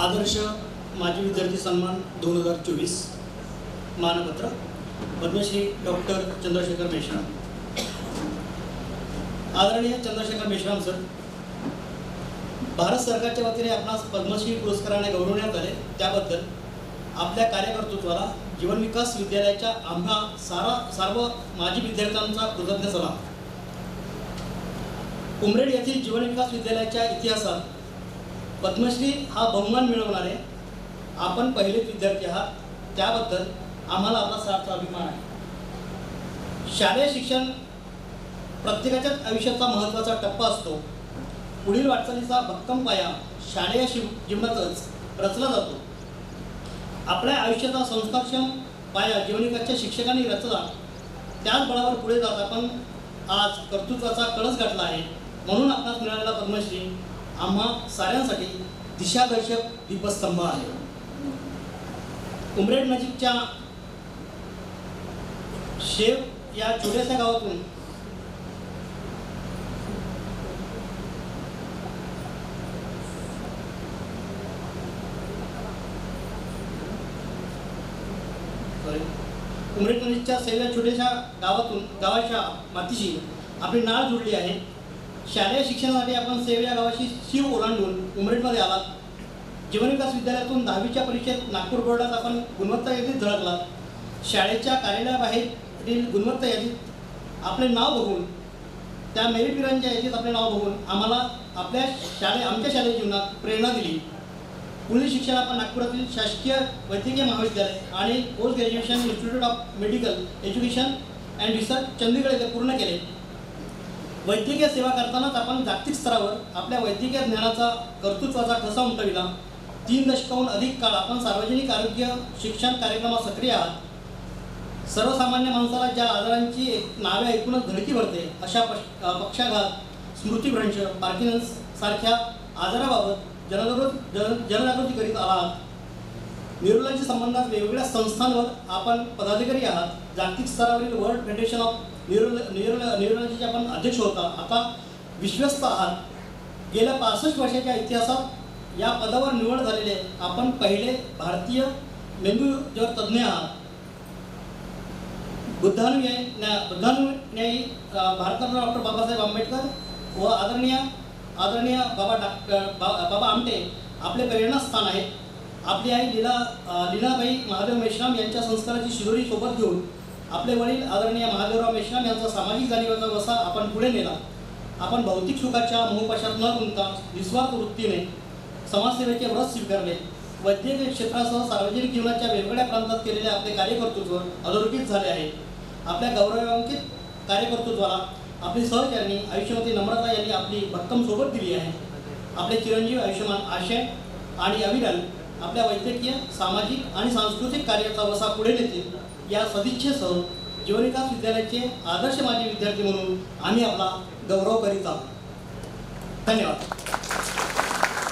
आदर्श माजी विद्यार्थी सन्मान दोन हजार चोवीस मानपत्र. पद्मश्री डॉक्टर चंद्रशेखर मेश्राम. आदरणीय चंद्रशेखर मेश्राम सर भारत सरकारच्या वतीने आपणास पद्मश्री पुरस्काराने गौरवण्यात आले. त्याबद्दल आपल्या कार्यकर्तृत्वाला जीवन विकास विद्यालयाच्या आम्हा सारा सर्व माजी विद्यार्थ्यांचा कृतज्ञ सलाम. उमरेड येथील जीवन विकास विद्यालयाच्या इतिहासात पद्मश्री हा बहुमान मिळवणारे आपण पहिलेच विद्यार्थी आहात. त्याबद्दल आम्हाला आपला सारचा अभिमान आहे. शालेय शिक्षण प्रत्येकाच्याच आयुष्याचा महत्त्वाचा टप्पा असतो. पुढील वाटचालीचा भक्कम पाया शालेय शिव जीवनातच रचला जातो. आपल्या आयुष्याचा संस्कारक्षम पाया जीवनिकाच्या शिक्षकांनी रचला. त्याच बळावर पुढे जात आपण आज कर्तृत्वाचा कळस गाठला आहे. म्हणून आपणास मिळालेला पद्मश्री आम्हा साऱ्यांसाठी दिशादर्शक दीपस्तंभ आहे. उमरेड नजीकच्या शेव या छोट्याशा गावातून उमरेड नजीकच्या सैल्या छोट्याशा गावातून गावाच्या मातीशी आपली नाळ जुळली आहे. शालेय शिक्षणासाठी आपण सेव या गावाशी शिव ओलांडून उमरेडमध्ये आलात. जीवनविकास विद्यालयातून दहावीच्या परीक्षेत नागपूर बोर्डात आपण गुणवत्ता यादीत झळकलात. शाळेच्या कार्यालयाबाहेरील गुणवत्ता यादीत आपले नाव बघून त्या मेरिटवीरांच्या यादीत आपले नाव बघून आम्हाला आपल्या शाळे आमच्या शालेय जीवनात प्रेरणा दिली. पुढील शिक्षण आपण नागपुरातील शासकीय वैद्यकीय महाविद्यालय आणि post graduation institute of medical education and research Chandigarh येथे पूर्ण केले. वैद्यकीय सेवा करतानाच आपण जागतिक स्तरावर आपल्या वैद्यकीय ज्ञानाचा कर्तृत्वाचा ठसा उमटविला. तीन दशकाहून अधिक काळ आपण सार्वजनिक आरोग्य शिक्षण कार्यक्रमात सक्रिय आहात. सर्वसामान्य माणसाला ज्या आजारांची एक- नावे ऐकूनच धडकी भरते अशा पश- पक्षाघात स्मृतिभ्रंश पार्किन्स सारख्या आजाराबाबत जनजागृत जन जनजागृती करीत आहात. न्यूरोलॉजी संबंधात वेगवेगळ्या संस्थांवर आपण पदाधिकारी आहात. जागतिक स्तरावरील world federation of neuro neuro आपण अध्यक्ष होता. आता विश्वस्त आहात. गेल्या पासष्ट वर्षाच्या इतिहासात या पदावर निवड झालेले आपण पहिले भारतीय मेंदूज्वर तज्ज्ञ आहात. बुद्धानुयायी बुद्धानुयायी भारतरत्न डॉक्टर बाबासाहेब आंबेडकर व आदरणीय आदरणीय बाबा डाक बा- बाबा आमटे आपले प्रेरणास्थान आहेत. आपली आई लीला लीलाबाई महादेव मेश्राम यांच्या संस्काराची शिदोरी सोबत घेऊन आपले वडील आदरणीय महादेवराव मेश्राम यांचा सामाजिक जाणीवाचा वसा आपण पुढे नेला. आपण भौतिक सुखाच्या मोहपाशात न गुंता निस्वार्थ वृत्तीने समाजसेवेचे व्रत स्वीकारले. वैद्यकीय क्षेत्रासह सार्वजनिक जीवनाच्या वेगवेगळ्या प्रांतात केलेले आपले कार्यकर्तृत्व अधोरेखित झाले आहे. आपल्या गौरवांकित कार्यकर्तृत्वाला आपली सहज यांनी आयुष्यमती नम्रता यांनी आपली भक्कम सोबत दिली आहे. आपले चिरंजीव आयुष्यमान आशय आणि अविरल आपल्या वैद्यकीय सामाजिक आणि सांस्कृतिक कार्याचा वसा पुढे नेतील. या सदिच्छेसह जीवनिकास विद्यालयाचे आदर्श माजी विद्यार्थी म्हणून आम्ही आपला गौरव करीत आहोत. धन्यवाद.